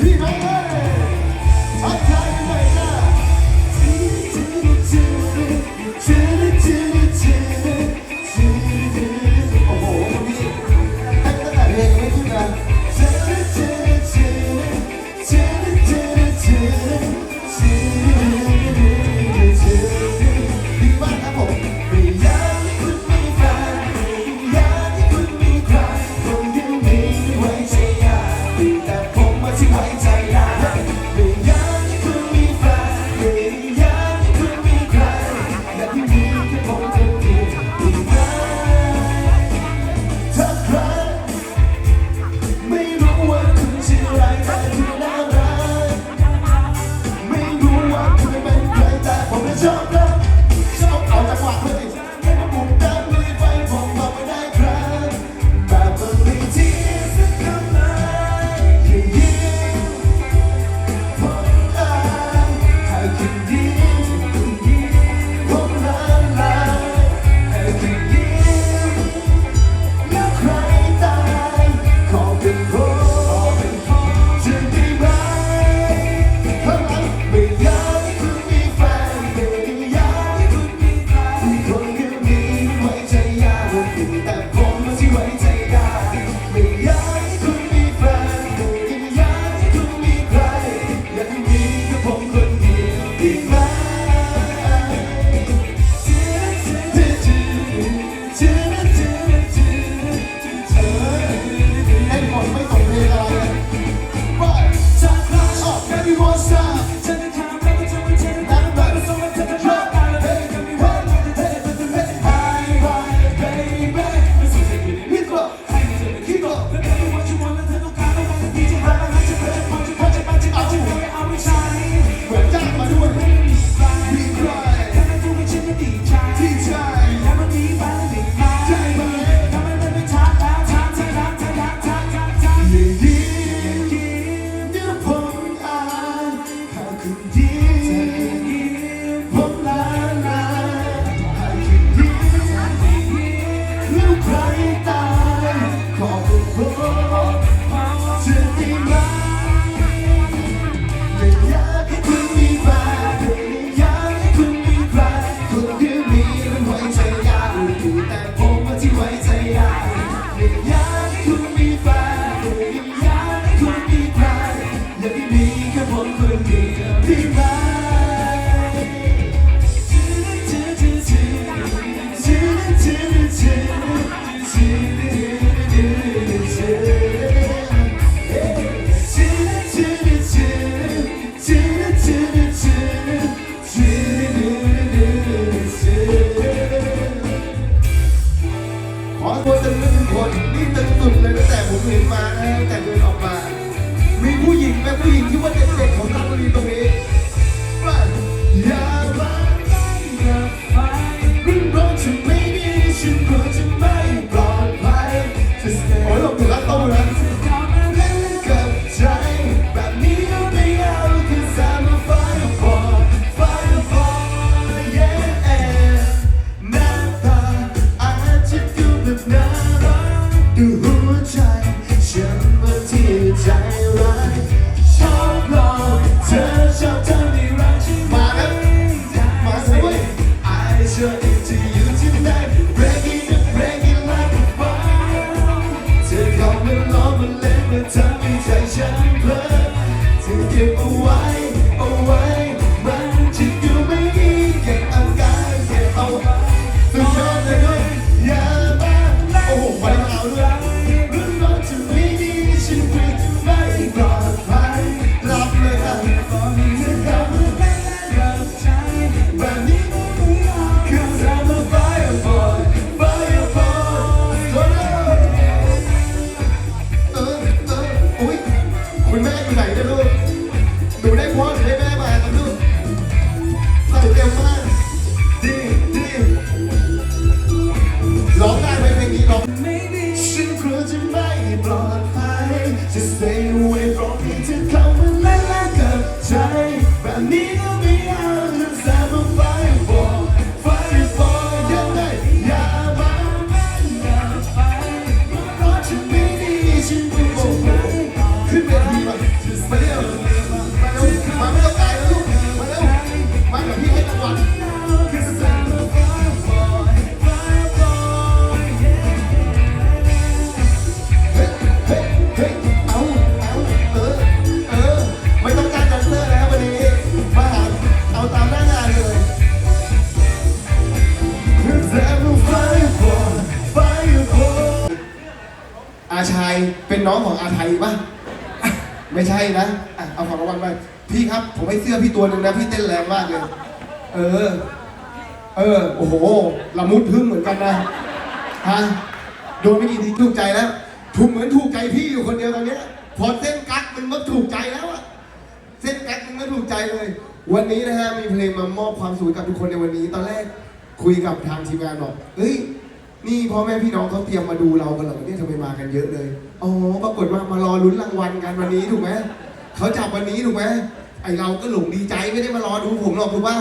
E não para! คนจะไม่ถึงคนนี่ตึงสุดเลยตั้งแต่ผมเห็นมานะแต่เดินออกมา มีผู้หญิงและผู้หญิงที่ว่าเด็กๆของรัชบุรีตรงนี้ despenha. อายเป็นน้องของอาไทยปะไม่ใช่นะอะเอาของรางวัลไปพี่ครับ ผมให้เสื้อพี่ตัวหนึ่งนะ พี่เต้นแรงมากเลย เออ เออ โอ้โหละมุดพึ่งเหมือนกันนะฮะโดนไม่กี่ทีถูกใจแล้ว ถูกเหมือนถูกใจพี่อยู่คนเดียวตอนเนี้ยพอเส้นกั๊กมันมาถูกใจแล้วอะเส้นกั๊กมันไม่ถูกใจเลย วันนี้นะฮะมีเพลงมามอบความสุขให้กับทุกคนในวันนี้ ตอนแรกคุยกับทางทีมงานบอกเฮ้ย นี่พ่อแม่พี่น้องเขาเตรียมมาดูเรากันเหรอเนี่ยทำไมมากันเยอะเลย อ๋อ ปรากฏว่ามารอลุ้นรางวัลกันวันนี้ถูกไหม เขาจับวันนี้ถูกไหม ไอเราก็หลงดีใจไม่ได้มารอดูผมหรอกถูกป่ะ